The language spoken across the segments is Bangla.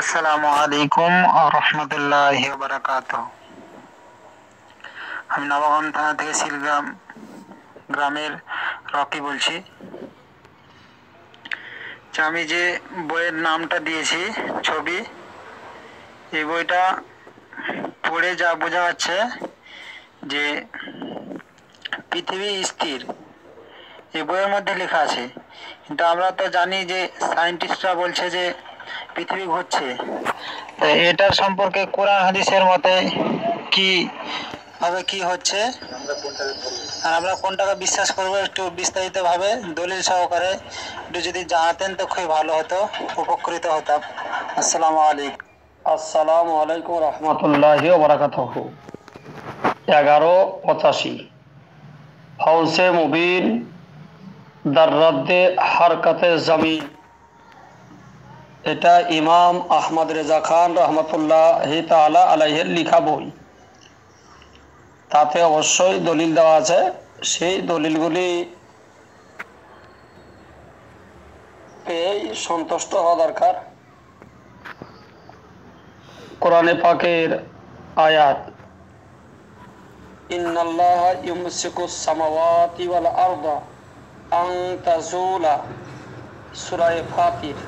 আসসালামু আলাইকুম রহমতুল্লাহ বারাকাত আমি নবগঞ্জ থানা থেকে শিলগ্রাম গ্রামের রকি বলছি। আমি যে বইয়ের নামটা দিয়েছি, ছবি, এই বইটা পড়ে যা বোঝা যাচ্ছে যে পৃথিবী স্থির। এই বইয়ের মধ্যে লেখা আছে। কিন্তু আমরা তো জানি যে সায়েন্টিস্টরা বলছে যে পৃথিবী ঘুরছে। তো এটার সম্পর্কে কোরআন হাদিসের মতে কি? ভাবে কি হচ্ছে? আর আমরা কোনটাকে বিশ্বাস করব একটু বিস্তারিত ভাবে দলিল সহকারে একটু যদি জানাতেন তো খুবই ভালো হতো উপকৃত হতাম। আসসালামু আলাইকুম। আসসালামু আলাইকুম রহমতুল্লাহ বরাকাত এগারো পঁচাশি। হাউসে মুবিন দার্রাদ্দে হারকাতে জামিন। এটা ইমাম আহমদ রেজা খান রহমতুল্লাহ তালা আলাইহের লিখা বই। তাতে অবশ্যই দলিল দেওয়া আছে। সেই দলিলগুলি পেয়েই সন্তুষ্ট হওয়া দরকার। কোরআনে পাকের আয়াত, ইন্নাল্লাহ ইউমসিকু সামাওয়াতি ওয়াল আরদা আন তাজুলা সূরা ফাতির।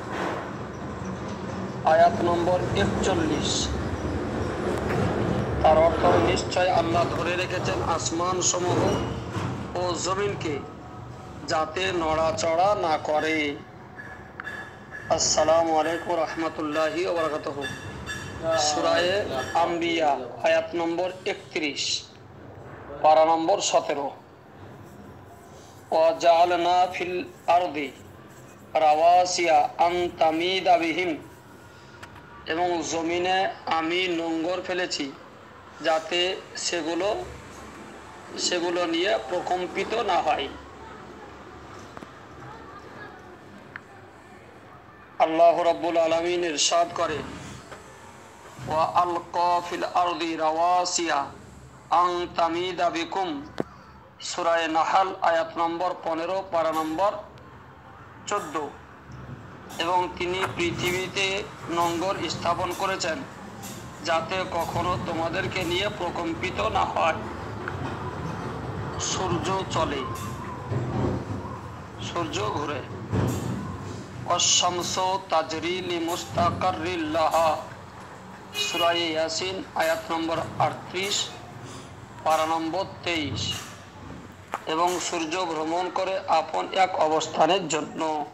আয়াত নম্বর 41 তার অর্থ নিশ্চয় আল্লাহ ধরে রেখেছেন আসমান সমূহ ও জমিনকে যাতে নড়াচড়া না করে। আসসালামু আলাইকুম রহমতুল্লাহি ওবরাকাতুহু সুরায়ে আম্বিয়া, আয়াত নম্বর একত্রিশ, পারা নম্বর সতেরো। ওয়াজালনা ফিল আরদি রাওয়াসিয়া আন তামিদা বিহিম। এবং জমিনে আমি নোঙ্গর ফেলেছি যাতে সেগুলো সেগুলো নিয়ে প্রকম্পিত না হয়। আল্লাহ রাব্বুল আলামিন ইরশাদ করে ওয়া আলকা ফিল আরদি রাওয়াসিয়া আং তামিদা নাহাল আয়াত নম্বর পনেরো, পারা নম্বর চোদ্দ। এবং তিনি পৃথিবীতে নঙ্গর স্থাপন করেছেন, যাতে কখনো তোমাদেরকে নিয়ে প্রকম্পিত না হয়। সূর্য চলে। সূর্য ঘুরে। অশামস তাজরি মুস্তাকারিল্লাহা সুরাই ইয়াসিন, আয়াত নম্বর আটত্রিশ, পারা নম্বর তেইশ। এবং সূর্য ভ্রমণ করে আপন এক অবস্থানের জন্য।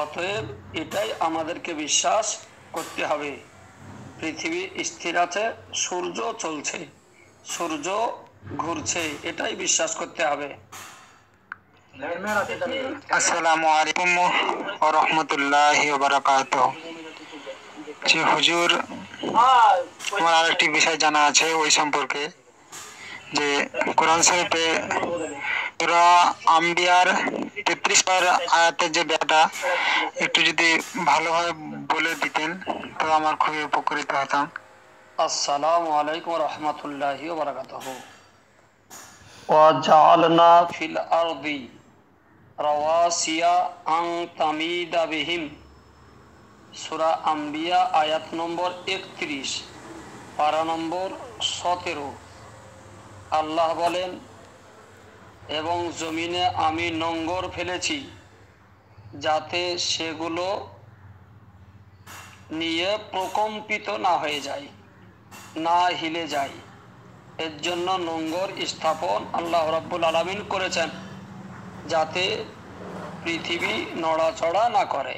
অতএব এটাই আমাদেরকে বিশ্বাস করতে হবে। পৃথিবী স্থির আছে, সূর্য চলছে, সূর্য ঘুরছে, এটাই বিশ্বাস করতে হবে। আসসালামু আলাইকুম রহমতুল্লাহ বারাকাত জি হুজুর, আমার আরেকটি বিষয় জানা আছে ওই সম্পর্কে, যে কোরআন শরীফে পুরা আম্বিয়ার তেত্রিশ আয়াতের যে ব্যাটা একটু যদি ভালোভাবে বলে দিতেন তো আমার খুবই উপকৃত হতাম। আসসালামু আলাইকুম রহমতুল্লাহি বারাকাতুহু। ওয়াজআলনা ফিল আরদি রাওয়াসিয়া আন তামিদা বিহিম। সূরা আম্বিয়া আয়াত নম্বর 31 পারা নম্বর 17 আল্লাহ বলেন এবং জমিনে আমি নোঙ্গর ফেলেছি যাতে সেগুলো নিয়ে প্রকম্পিত না হয়ে যায়, না হিলে যায়। এর জন্য নোঙ্গর স্থাপন আল্লাহ রব্বুল আলমিন করেছেন যাতে পৃথিবী নড়াচড়া না করে।